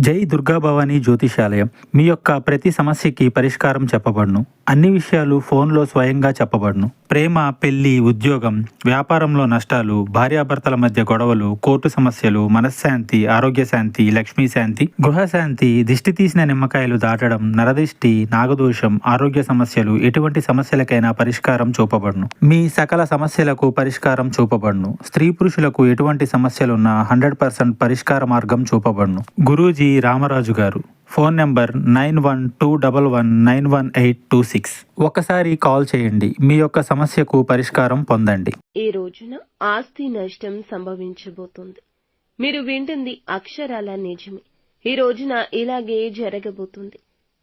జై దుర్గాభవాని జ్యోతిషాలయం. మీ యొక్క ప్రతి సమస్యకి పరిష్కారం చెప్పబడును. అన్ని విషయాలు ఫోన్లో స్వయంగా చెప్పబడును. ప్రేమ పెళ్ళి ఉద్యోగం వ్యాపారంలో నష్టాలు భార్యాభర్తల మధ్య గొడవలు కోర్టు సమస్యలు మనశ్శాంతి ఆరోగ్య శాంతి లక్ష్మీ శాంతి గృహశాంతి దిష్టి తీసిన నిమ్మకాయలు దాటడం నరదిష్టి నాగదోషం ఆరోగ్య సమస్యలు ఎటువంటి సమస్యలకైనా పరిష్కారం చూపబడును. మీ సకల సమస్యలకు పరిష్కారం చూపబడును. స్త్రీ పురుషులకు ఎటువంటి సమస్యలున్నా హండ్రెడ్ పర్సెంట్ పరిష్కార మార్గం చూపబడును. గురూజీ రామరాజు గారు. Phone number nine one two double one nine one eight two six. ఒకసారి కాల్ చేయండి. మీ యొక్క సమస్యకు పరిష్కారం పొందండి. ఈ రోజున ఆస్తి నష్టం సంభవించబోతుంది. మీరు వింటుంది అక్షరాల నిజమే. ఈ రోజున ఇలాగే జరగబోతుంది.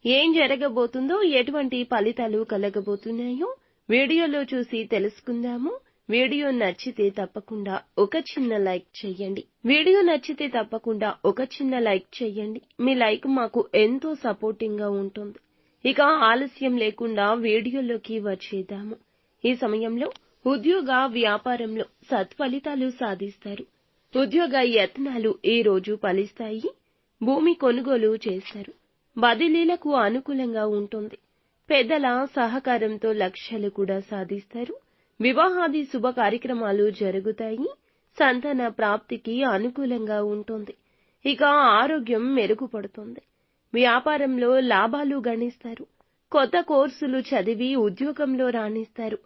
ఏం జరగబోతుందో ఎటువంటి ఫలితాలు కలగబోతున్నాయో వీడియోలో చూసి తెలుసుకుందాము. వీడియో నచ్చితే తప్పకుండా ఒక చిన్న లైక్ చేయండి. వీడియో నచ్చితే తప్పకుండా ఒక చిన్న లైక్ చేయండి. మీ లైక్ మాకు ఎంతో సపోర్టింగ్గా ఉంటుంది. ఇక ఆలస్యం లేకుండా వీడియోలోకి వచ్చేద్దాము. ఈ సమయంలో ఉద్యోగ వ్యాపారంలో సత్ఫలితాలు సాధిస్తారు. ఉద్యోగ యత్నాలు ఈ రోజు ఫలిస్తాయి. భూమి కొనుగోలు చేస్తారు. బదిలీలకు అనుకూలంగా ఉంటుంది. పెద్దల సహకారంతో లక్ష్యాలు కూడా సాధిస్తారు. వివాహాది శుభ కార్యక్రమాలు జరుగుతాయి సంతాన ప్రాప్తికి అనుకూలంగా ఉంటుంది. ఇక ఆరోగ్యం మెరుగుపడుతుంది. వ్యాపారంలో లాభాలు గణిస్తారు. కొత్త కోర్సులు చదివి ఉద్యోగంలో రాణిస్తారు.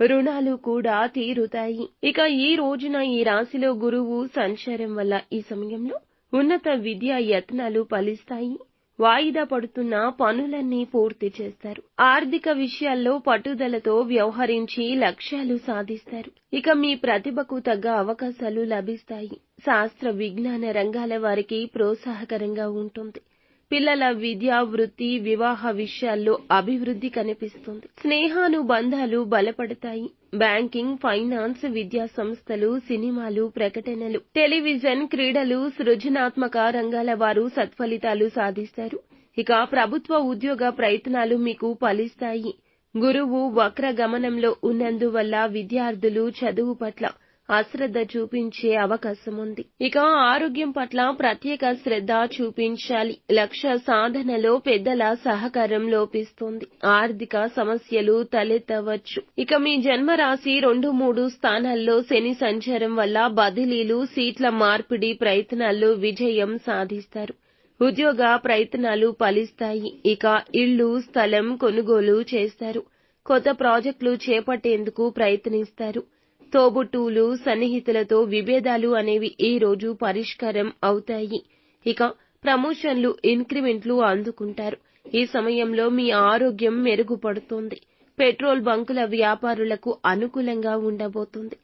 రుణాలు కూడా తీరుతాయి. ఇక ఈ రోజున ఈ రాశిలో గురువు సంచారం వల్ల ఈ సమయంలో ఉన్నత విద్యా యత్నాలు ఫలిస్తాయి. వాయిదా పడుతున్న పనులన్నీ పూర్తి చేస్తారు. ఆర్థిక విషయాల్లో పట్టుదలతో వ్యవహరించి లక్ష్యాలు సాధిస్తారు. ఇక మీ ప్రతిభకు తగ్గ అవకాశాలు లభిస్తాయి. శాస్త్ర విజ్ఞాన రంగాల వారికి ప్రోత్సాహకరంగా ఉంటుంది. పిల్లల విద్య వృత్తి వివాహ విషయాల్లో అభివృద్ధి కనిపిస్తుంది. స్నేహానుబంధాలు బలపడతాయి. బ్యాంకింగ్ ఫైనాన్స్ విద్యా సంస్థలు సినిమాలు ప్రకటనలు టెలివిజన్ క్రీడలు సృజనాత్మక రంగాల వారు సత్ఫలితాలు సాధిస్తారు. ఇక ప్రభుత్వ ఉద్యోగ ప్రయత్నాలు మీకు ఫలిస్తాయి. గురువు వక్ర గమనంలో ఉన్నందువల్ల విద్యార్థులు చదువు పట్ల అశ్రద్ధ చూపించే అవకాశం ఉంది. ఇక ఆరోగ్యం పట్ల ప్రత్యేక శ్రద్ధ చూపించాలి. లక్ష్య సాధనలో పెద్దల సహకారం లోపిస్తుంది. ఆర్థిక సమస్యలు తలెత్తవచ్చు. ఇక మీ జన్మరాశి రెండు మూడు స్థానాల్లో శని సంచారం వల్ల బదిలీలు సీట్ల మార్పిడి ప్రయత్నాల్లో విజయం సాధిస్తారు. ఉద్యోగ ప్రయత్నాలు ఫలిస్తాయి. ఇక ఇళ్ళు స్థలం కొనుగోలు చేస్తారు. కొత్త ప్రాజెక్టులు చేపట్టేందుకు ప్రయత్నిస్తారు. తోబుట్టువులు సన్నిహితులతో విభేదాలు అనేవి ఈ రోజు పరిష్కారం అవుతాయి. ఇక ప్రమోషన్లు ఇంక్రిమెంట్లు అందుకుంటారు. ఈ సమయంలో మీ ఆరోగ్యం మెరుగుపడుతోంది. పెట్రోల్ బంకుల వ్యాపారులకు అనుకూలంగా ఉండబోతుంది.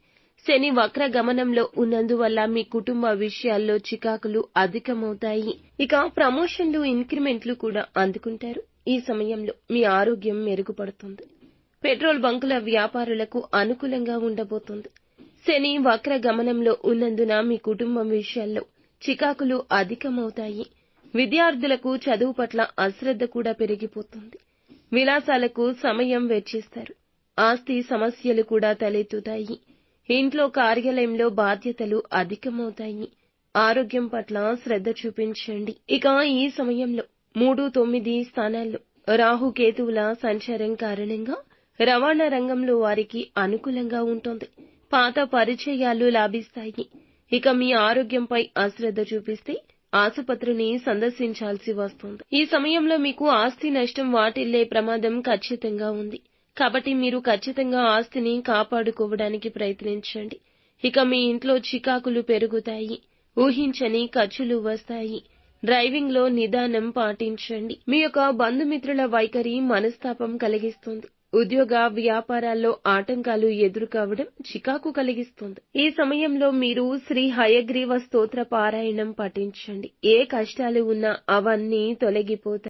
శని వక్ర గమనంలో ఉన్నందువల్ల మీ కుటుంబ విషయాల్లో చికాకులు అధికమవుతాయి. ఇక ప్రమోషన్లు ఇంక్రిమెంట్లు కూడా అందుకుంటారు. ఈ సమయంలో మీ ఆరోగ్యం మెరుగుపడుతుంది. పెట్రోల్ బంకుల వ్యాపారులకు అనుకూలంగా ఉండబోతోంది. శని వక్ర గమనంలో ఉన్నందున మీ కుటుంబం విషయాల్లో చికాకులు అధికమవుతాయి. విద్యార్థులకు చదువు పట్ల అశ్రద్ధ కూడా పెరిగిపోతుంది. విలాసాలకు సమయం వెచ్చిస్తారు. ఆస్తి సమస్యలు కూడా తలెత్తుతాయి. ఇంట్లో కార్యాలయంలో బాధ్యతలు అధికమవుతాయి. ఆరోగ్యం పట్ల శ్రద్ధ చూపించండి. ఇక ఈ సమయంలో మూడు తొమ్మిది స్థానాల్లో రాహుకేతువుల సంచారం కారణంగా రవాణా రంగంలో వారికి అనుకూలంగా ఉంటుంది. పాత పరిచయాలు లాభిస్తాయి. ఇక మీ ఆరోగ్యంపై అశ్రద్ధ చూపిస్తే ఆసుపత్రిని సందర్శించాల్సి వస్తోంది. ఈ సమయంలో మీకు ఆస్తి నష్టం వాటిల్లే ప్రమాదం ఖచ్చితంగా ఉంది. కాబట్టి మీరు ఖచ్చితంగా ఆస్తిని కాపాడుకోవడానికి ప్రయత్నించండి. ఇక మీ ఇంట్లో చికాకులు పెరుగుతాయి. ఊహించని ఖర్చులు వస్తాయి. డ్రైవింగ్లో నిదానం పాటించండి. మీ యొక్క బంధుమిత్రుల వైఖరి మనస్తాపం కలిగిస్తుంది. ఉద్యోగ వ్యాపారాల్లో ఆటంకాలు ఎదురుకావడం చికాకు కలిగిస్తుంది. ఈ సమయంలో మీరు శ్రీ హయగ్రీవ స్తోత్ర పారాయణం పఠించండి. ఏ కష్టాలు ఉన్నా అవన్నీ తొలగిపోతాయి.